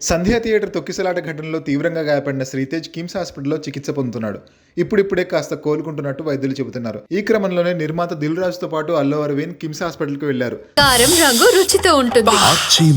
సంధ్యా theatre తొక్కిసలాట ఘటనలో తీవ్రంగా గాయపడిన శ్రీతేజ్ కిమ్స్ హాస్పిటల్లో చికిత్స పొందుతున్నాడు. ఇప్పుడిప్పుడే కాస్త కోలుకుంటున్నట్టు వైద్యులు చెబుతున్నారు. ఈ క్రమంలోనే నిర్మాత దిల్ రాజుతో పాటు అల్లు అరవింద్ కిమ్స్ హాస్పిటల్కి వెళ్ళారు. కారం రంగు రుచితో ఉంటుంది.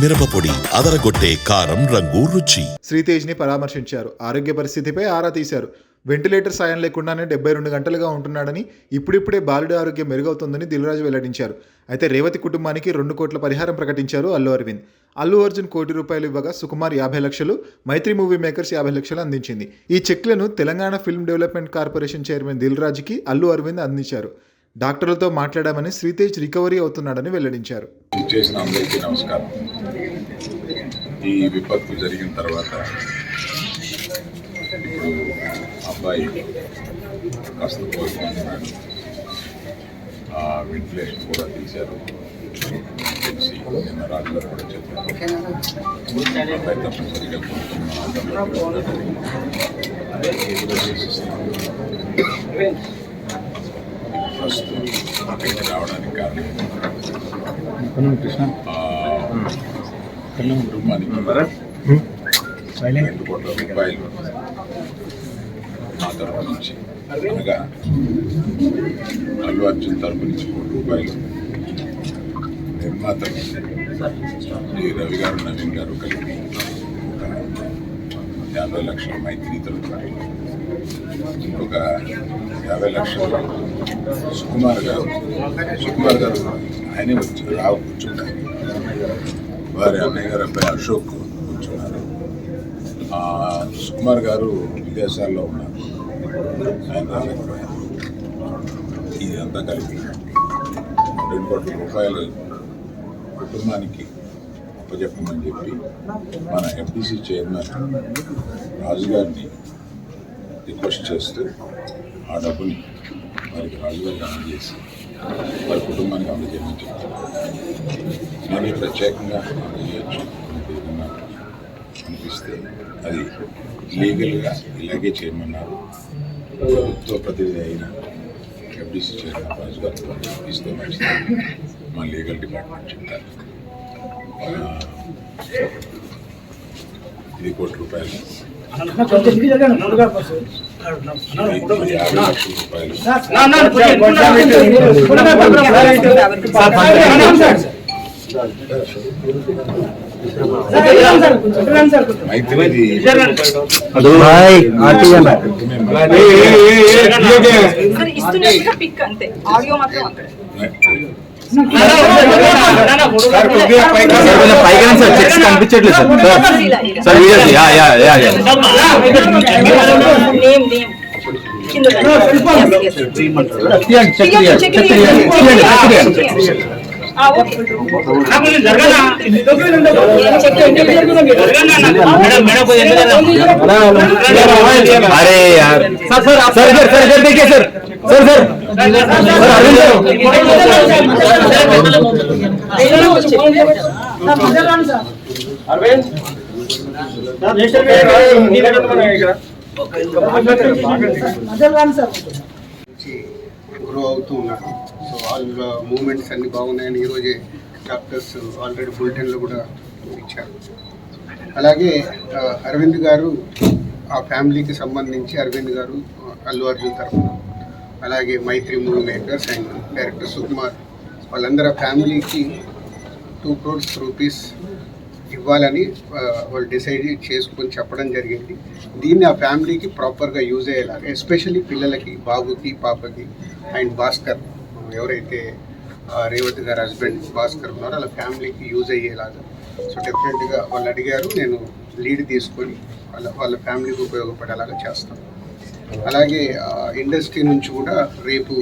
మిరపపొడి అదరగొట్టే కారం రంగు రుచి. శ్రీతేజ్ని పరామర్శించారు. ఆరోగ్య పరిస్థితిపై ఆరా తీశారు. వెంటిలేటర్ సాయం లేకుండానే డెబ్బై రెండు గంటలుగా ఉంటున్నాడని ఇప్పుడిప్పుడే బాలుడి ఆరోగ్యం మెరుగవుతుందని దిల్రాజు వెల్లడించారు. అయితే రేవతి కుటుంబానికి రెండు కోట్ల పరిహారం ప్రకటించారు అల్లు అరవింద్. అల్లు అర్జున్ కోటి రూపాయలు ఇవ్వగా సుకుమార్ యాభై లక్షలు మైత్రి మూవీ మేకర్స్ యాభై లక్షలు అందించింది. ఈ చెక్లను Telangana film development corporation chairman దిల్రాజ్కి Allu Aravind అందించారు. డాక్టర్లతో మాట్లాడామని శ్రీతేజ్ రికవరీ అవుతున్నాడని వెల్లడించారు. నమస్కారం. ఈ విపత్తు జరిగిన తర్వాత ఇప్పుడు అబ్బాయి కాస్త కోరుకుంటున్నాడు వెంటిలేషన్ కూడా తీశారు. తెలిసి నిన్న రాజుగారు కూడా చెప్పారు. తప్పనిసరిగా ప్రస్తుతం అక్కడికి రావడానికి కారణం ఆ, కుటుంబానికి రెండు కోట్ల రూపాయలు నా తరపు నుంచి. అనగా అల్లు అర్జున్ తరపు నుంచి కోటి రూపాయలు. నిర్మాత రవి గారు నవీన్ గారు కలిపి యాభై లక్షల మైత్రి తరపు ఇంకొక యాభై లక్షలు సుకుమార్ గారు. సుకుమార్ గారు ఆయనే వచ్చి రావు కూర్చున్నారు. వారి అన్నయ్య గారు అబ్బాయి అశోక్ కూర్చున్నారు. సుకుమార్ గారు విదేశాల్లో ఉన్నారు. ఆయన రాలేకపోయారు. ఇదంతా కలిపి రెండు కోట్ల రూపాయలు కుటుంబానికి అప్పచెప్పమని చెప్పి మన ఎంపీసీ చైర్మన్ రాజు గారిని రిక్వెస్ట్ చేస్తూ ఆ డబ్బుని వారికి రాజుగారికి అందజేసి వారి కుటుంబానికి అందజేయమని చెప్తారు నేను ప్రత్యేకంగా అందజేయచ్చు అనిపిస్తే అది లీగల్గా ఇలాగే చేయమన్నారు. ప్రభుత్వ ప్రతినిధి అయిన ఎఫ్డీసీ చైర్మన్ రాజు గారితో ఇస్తే మంచిది మా లీగల్ డిపార్ట్మెంట్ చెప్తారు ఆ, ఇది కోటి రూపాయలు ఇది యాభై లక్షల రూపాయలు మైత్రిది సరే ఇస్తున్నట్టుగా పిక్ అంతే ఆడియో మాత్రం అక్కడ పైగా సార్ చెక్స్ కనిపించట్లేదు sir sir videos yeah yeah yeah yeah name name కింద अरे यार sir sir sir sir sir sir देखिए sir sir sir sir Arvind నుంచి గ్రో అవుతూ ఉన్నారు. సో వాళ్ళ మూమెంట్స్ అన్ని బాగున్నాయని ఈరోజే డాక్టర్స్ ఆల్రెడీ బులెటిన్లో కూడా ఇచ్చారు. అలాగే అరవింద్ గారు ఆ ఫ్యామిలీకి సంబంధించి అరవింద్ గారు అల్లు అర్జున్ తరఫున అలాగే Mythri movie makers and director Sukumar వాళ్ళందరూ ఫ్యామిలీకి టూ క్రోర్స్ రూపీస్ ఇవ్వాలని వాళ్ళు డిసైడ్ చేసుకొని చెప్పడం జరిగింది. దీన్ని ఆ ఫ్యామిలీకి ప్రాపర్గా యూజ్ అయ్యేలాగా ఎస్పెషల్లీ పిల్లలకి బాబుకి పాపకి అండ్ భాస్కర్ ఎవరైతే రేవతి గారి హస్బెండ్ భాస్కర్ ఉన్నారో వాళ్ళ ఫ్యామిలీకి యూజ్ అయ్యేలాగా. సో డెఫినెట్గా వాళ్ళు అడిగారు నేను లీడ్ తీసుకొని వాళ్ళ వాళ్ళ ఫ్యామిలీకి ఉపయోగపడేలాగా చేస్తాను. అలాగే ఇండస్ట్రీ నుంచి కూడా రేపు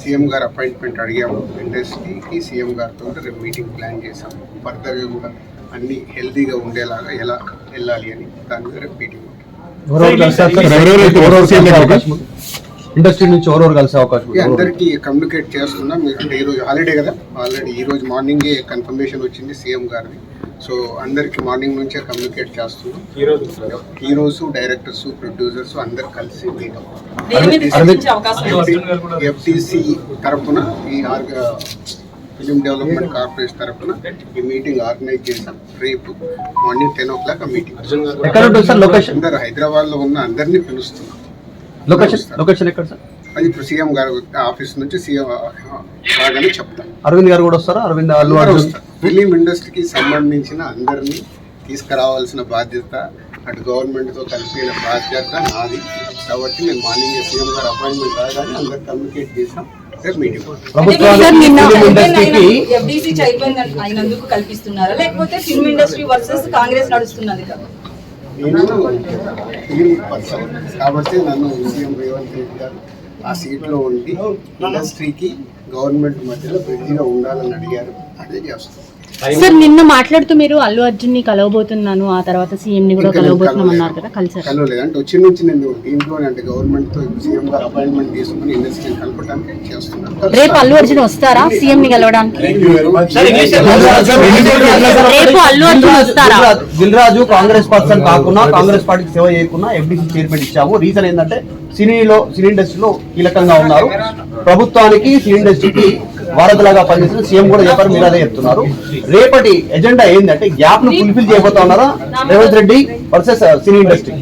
సీఎం గారు అపాయింట్మెంట్ అడిగాము. ఇండస్ట్రీకి సీఎం గారితో రేపు మీటింగ్ ప్లాన్ చేశాము. ఫర్దర్గా కూడా అన్ని హెల్తీగా ఉండేలాగా ఎలా వెళ్ళాలి అని దాని మీద మీటింగ్ ఇండస్ట్రీ నుంచి ఎవరెవరు కలిసే అవకాశం ఈ అందరికీ కమ్యూనికేట్ చేస్తున్నాం. మీరు అంటే ఈరోజు హాలిడే కదా? ఆల్రెడీ ఈ రోజు మార్నింగే కన్ఫర్మేషన్ వచ్చింది సీఎం గారిది. సో అందరికి మార్నింగ్ నుంచే కమ్యూనికేట్ చేస్తున్నాం. హీరోస్ డైరెక్టర్స్ ప్రొడ్యూసర్స్ అందరు కలిసి మీట్ ఎఫ్టీసీ తరఫున ఈ ఆర్గ ఫిలిం డెవలప్మెంట్ కార్పొరేషన్ తరఫున ఈ మీటింగ్ ఆర్గనైజ్ చేశాం. రేపు మార్నింగ్ టెన్ ఓ క్లాక్ ఆ మీటింగ్ అందరు హైదరాబాద్లో ఉన్న అందరినీ పిలుస్తున్నాం. లొకేషన్ లొకేషన్ ఎక్కడ సార్? అది ఇప్పుడు సీఎం గారు ఆఫీస్ నుంచి సీఎం రాగానే చెప్తాం. అరవింద్ గారు కూడా వస్తారా? అరవింద్ అల్లు అర్జున్? ఫిలిం ఇండస్ట్రీకి సంబంధించిన అందరినీ తీసుకురావాల్సిన బాధ్యత అటు గవర్నమెంట్తో కలిపిన బాధ్యత నాది. కాబట్టి నేను మార్నింగ్ సీఎం గారు అపాయింట్మెంట్ రాగానే అందరు కమ్యూనికేట్ చేసాం ఎఫ్డీసీ చైర్మన్ అయినందుకు కల్పిస్తున్నారా? లేకపోతే ఫిల్మ్ ఇండస్ట్రీ వర్సెస్ కాంగ్రెస్ నడుస్తున్నది కదా. నేను ఫిలిం పర్సన్ కాబట్టి నన్ను సీఎం రేవంత్ రెడ్డి గారు ఆ సీట్లో ఉండి ఇండస్ట్రీకి గవర్నమెంట్ మధ్యలో బ్రిడ్జిగా ఉండాలని అడిగారు. అదే చేస్తాం సార్ నిన్న మాట్లాడుతూ మీరు అల్లు అర్జున్ని కలవబోతున్నాను ఆ తర్వాత సీఎం ని కూడా కలవబోతున్నాం అన్నారు. కదా కలిసారు కలవలేదు. అంటే వచ్చి నుంచి నేను దీంట్లోనే అంటే గవర్నమెంట్తో సీఎం గారు అపాయింట్మెంట్ తీసుకుని ఇండస్ట్రీని కలపడానికి చేస్తున్నాను. రేపు అల్లు అర్జున్ వస్తారా సీఎం ని కలవడానికి థ్యాంక్ యూ వెరీ మచ్ రేపు అల్లు అర్జున్ వస్తారా? దిల్ రాజు కాంగ్రెస్ పర్సన్ కాకుండా కాంగ్రెస్ పార్టీకి సేవ చేయకుండా ఎఫ్డీసీ చైర్మన్ ఇచ్చాము. రీజన్ ఏంటంటే సినీలో సినీ ఇండస్ట్రీలో కీలకంగా ఉన్నారు. ప్రభుత్వానికి సినీ ఇండస్ట్రీకి వారధిలాగా పనిచేసిన సీఎం కూడా చెప్పారు మీరు అదే చెప్తున్నారు. రేపటి ఎజెండా ఏంటంటే గ్యాప్ను ఫుల్ఫిల్ చేయబోతా ఉన్నారా? Revanth Reddy versus uh, cine industry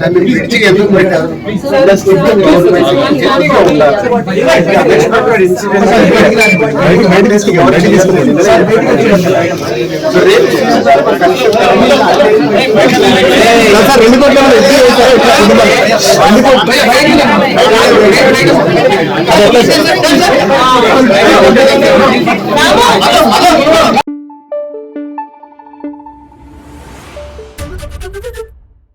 దాన్ని బ్రిడ్జికి ఎందుకు పెట్టారు రెండు కోట్ల